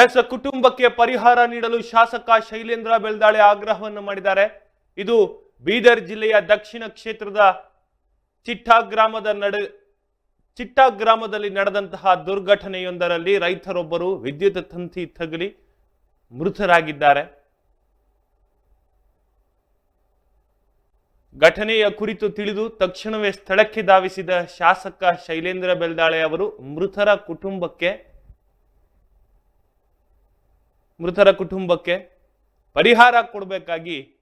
S ಕುಟುಂಬಕ್ಕೆ ಪರಿಹಾರ ನೀಡಲು ಶಾಸಕ ಶೈಲೇಂದ್ರ ಬೆಳ್ದಾಳೆ ಆಗ್ರಹವನ್ನು ಮಾಡಿದ್ದಾರೆ. ಇದು ಬೀದರ್ ಜಿಲ್ಲೆಯ ದಕ್ಷಿಣ ಕ್ಷೇತ್ರದ ಚಿಟ್ಟಾ ಗ್ರಾಮದ ನಡೆ, ಚಿಟ್ಟಾ ಗ್ರಾಮದಲ್ಲಿ ನಡೆದಂತಹ ದುರ್ಘಟನೆಯೊಂದರಲ್ಲಿ ರೈತರೊಬ್ಬರು ವಿದ್ಯುತ್ ತಂತಿ ತಗಲಿ ಮೃತರಾಗಿದ್ದಾರೆ. ಘಟನೆಯ ಕುರಿತು ತಿಳಿದು ತಕ್ಷಣವೇ ಸ್ಥಳಕ್ಕೆ ಧಾವಿಸಿದ ಶಾಸಕ ಶೈಲೇಂದ್ರ ಬೆಳ್ದಾಳೆ ಅವರು ಮೃತರ ಕುಟುಂಬಕ್ಕೆ ಮೃತರ ಕುಟುಂಬಕ್ಕೆ ಪರಿಹಾರ ಕೊಡಬೇಕಾಗಿ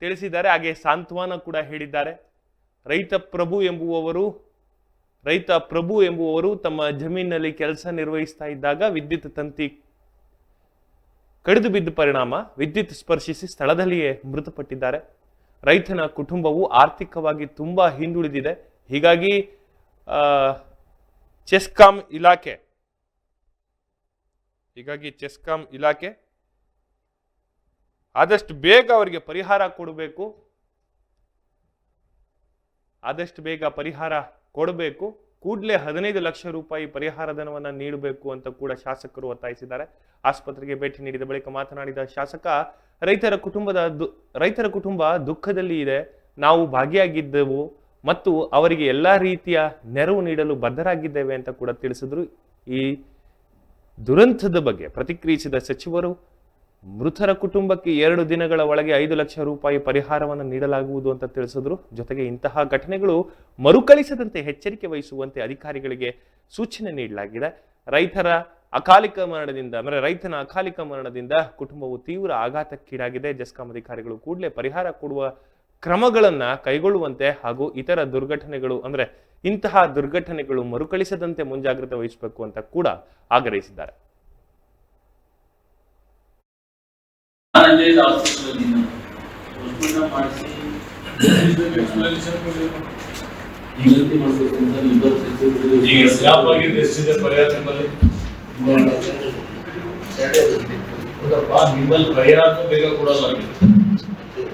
ತಿಳಿಸಿದ್ದಾರೆ. ಹಾಗೆ ಸಾಂತ್ವನ ಕೂಡ ಹೇಳಿದ್ದಾರೆ. ರೈತ ಪ್ರಭು ಎಂಬುವವರು, ರೈತ ಪ್ರಭು ಎಂಬುವವರು ತಮ್ಮ ಜಮೀನಿನಲ್ಲಿ ಕೆಲಸ ನಿರ್ವಹಿಸ್ತಾ ಇದ್ದಾಗ ವಿದ್ಯುತ್ ತಂತಿ ಕಡಿದು ಬಿದ್ದ ಪರಿಣಾಮ ವಿದ್ಯುತ್ ಸ್ಪರ್ಶಿಸಿ ಸ್ಥಳದಲ್ಲಿಯೇ ಮೃತಪಟ್ಟಿದ್ದಾರೆ. ರೈತನ ಕುಟುಂಬವು ಆರ್ಥಿಕವಾಗಿ ತುಂಬಾ ಹಿಂದುಳಿದಿದೆ. ಹೀಗಾಗಿ ಚೆಸ್ಕಾಂ ಇಲಾಖೆ ಹೀಗಾಗಿ ಚೆಸ್ಕಾಂ ಇಲಾಖೆ ಆದಷ್ಟು ಬೇಗ ಅವರಿಗೆ ಪರಿಹಾರ ಕೊಡಬೇಕು. ಆದಷ್ಟು ಬೇಗ ಪರಿಹಾರ ಕೊಡಬೇಕು. ಕೂಡಲೇ ಹದಿನೈದು ಲಕ್ಷ ರೂಪಾಯಿ ಪರಿಹಾರ ಧನವನ್ನು ನೀಡಬೇಕು ಅಂತ ಕೂಡ ಶಾಸಕರು ಒತ್ತಾಯಿಸಿದ್ದಾರೆ. ಆಸ್ಪತ್ರೆಗೆ ಭೇಟಿ ನೀಡಿದ ಬಳಿಕ ಮಾತನಾಡಿದ ಶಾಸಕ, ರೈತರ ಕುಟುಂಬದ ರೈತರ ಕುಟುಂಬ ದುಃಖದಲ್ಲಿ ಇದೆ. ನಾವು ಭಾಗಿಯಾಗಿದ್ದೆವು ಮತ್ತು ಅವರಿಗೆ ಎಲ್ಲ ರೀತಿಯ ನೆರವು ನೀಡಲು ಬದ್ಧರಾಗಿದ್ದೇವೆ ಅಂತ ಕೂಡ ತಿಳಿಸಿದ್ರು. ಈ ದುರಂತದ ಬಗ್ಗೆ ಪ್ರತಿಕ್ರಿಯಿಸಿದ ಸಚಿವರು, ಮೃತರ ಕುಟುಂಬಕ್ಕೆ ಎರಡು ದಿನಗಳ ಒಳಗೆ ಐದು ಲಕ್ಷ ರೂಪಾಯಿ ಪರಿಹಾರವನ್ನು ನೀಡಲಾಗುವುದು ಅಂತ ತಿಳಿಸಿದ್ರು. ಜೊತೆಗೆ ಇಂತಹ ಘಟನೆಗಳು ಮರುಕಳಿಸದಂತೆ ಎಚ್ಚರಿಕೆ ವಹಿಸುವಂತೆ ಅಧಿಕಾರಿಗಳಿಗೆ ಸೂಚನೆ ನೀಡಲಾಗಿದೆ. ರೈತರ ಅಕಾಲಿಕ ಮರಣದಿಂದ, ಅಂದರೆ ರೈತನ ಅಕಾಲಿಕ ಮರಣದಿಂದ ಕುಟುಂಬವು ತೀವ್ರ ಆಘಾತಕ್ಕೀಡಾಗಿದೆ. ಜಸ್ಕಾಂ ಅಧಿಕಾರಿಗಳು ಕೂಡಲೇ ಪರಿಹಾರ ಕೊಡುವ ಕ್ರಮಗಳನ್ನ ಕೈಗೊಳ್ಳುವಂತೆ ಹಾಗೂ ಇತರ ದುರ್ಘಟನೆಗಳು ಅಂದ್ರೆ ಇಂತಹ ದುರ್ಘಟನೆಗಳು ಮರುಕಳಿಸದಂತೆ ಮುಂಜಾಗ್ರತೆ ವಹಿಸಬೇಕು ಅಂತ ಕೂಡ ಆಗ್ರಹಿಸಿದ್ದಾರೆ. ಪರಿಹಾರ ಬೇಗ ಕೊಡಲ್ಲ.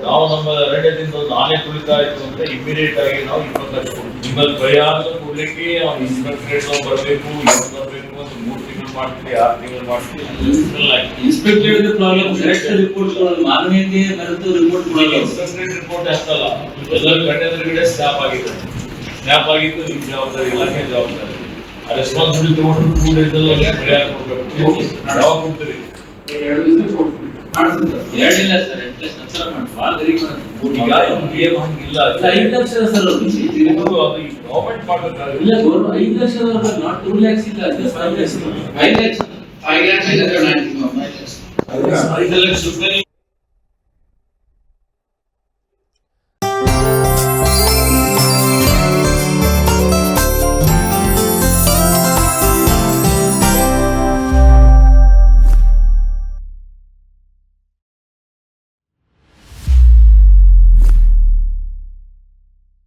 ನಾವು ನಮ್ಮ ಅರಣ್ಯದಿಂದ ಒಂದು ಆನೆ ಕುಳಿತಾ ಇತ್ತು ಅಂತ ಇಮಿಡಿಯೇಟ್ ಆಗಿ ನಾವು ಇಪ್ಪತ್ತು ಲಕ್ಷ ಕೊಡ್ತೀವಿ. ನಿಮ್ಮಲ್ಲಿ ಅಂತ ಕೊಡ್ಲಿಕ್ಕೆ ಅವ್ನು ಇನ್ಸ್ಪೆಕ್ಟರೇಟ್ ಬರಬೇಕು ಏನು ಬರಬೇಕು ಅಂತ ಮೂರು ತಿಂಗಳು ಮಾಡ್ತೀವಿ ಆರು ತಿಂಗಳು ಮಾಡ್ತೀವಿ. ಇನ್ಸ್ಪೆಕ್ಟರ್ ಪ್ರಾಬ್ಲಮ್ ಕರೆಕ್ಟ್ ರಿಪೋರ್ಟ್ ಮಾನವೀಯತೆ ಮರೆತು ರಿಪೋರ್ಟ್ ಕೊಡಲ್ಲ ಇನ್ಸ್ಪೆಕ್ಟರೇಟ್ ರಿಪೋರ್ಟ್ ಅಷ್ಟಲ್ಲ. ಎಲ್ಲರೂ ಗಂಟೆ ಎದುರುಗಡೆ ಸ್ಟಾಪ್ ಆಗಿದೆ ಸ್ಟಾಪ್ ಆಗಿದ್ದು ನಿಮ್ಮ ಜವಾಬ್ದಾರಿ ಇಲಾಖೆ ಜವಾಬ್ದಾರಿ. ಆ ರೆಸ್ಪಾನ್ಸಿಬಿಲಿಟಿ ತಗೊಂಡು ಟೂ ಡೇಸ್ ಅಲ್ಲಿ ಪರಿಹಾರ ಕೊಡ್ಬೇಕು. ಯಾವಾಗ ಕೊಡ್ತೀರಿ ಎರಡಿಲ್ಲ ಸರ್. ಎಂಟು ಲಕ್ಷ ನಂತರ ಮಾಡಿ ಭಾಳ ಗರೀಬ್ ಈಗ ಏನು ಹಂಗಿಲ್ಲ ಐದು ಲಕ್ಷ ಸರ್ ಇದು ಅದು ಈ ಗೌರ್ಮೆಂಟ್ ಮಾಡ್ಬೇಕಾದ್ರೆ ಇಲ್ಲ ಗೌರ್ಮೆಂಟ್ ಐದು ಲಕ್ಷ ನಾಟ್ ಟೂ ಲ್ಯಾಕ್ಸ್ ಇಲ್ಲ just five lakhs. Five lakhs, five lakhs is the maximum. ಐದು ಲಕ್ಷ ರೂಪಾಯಿ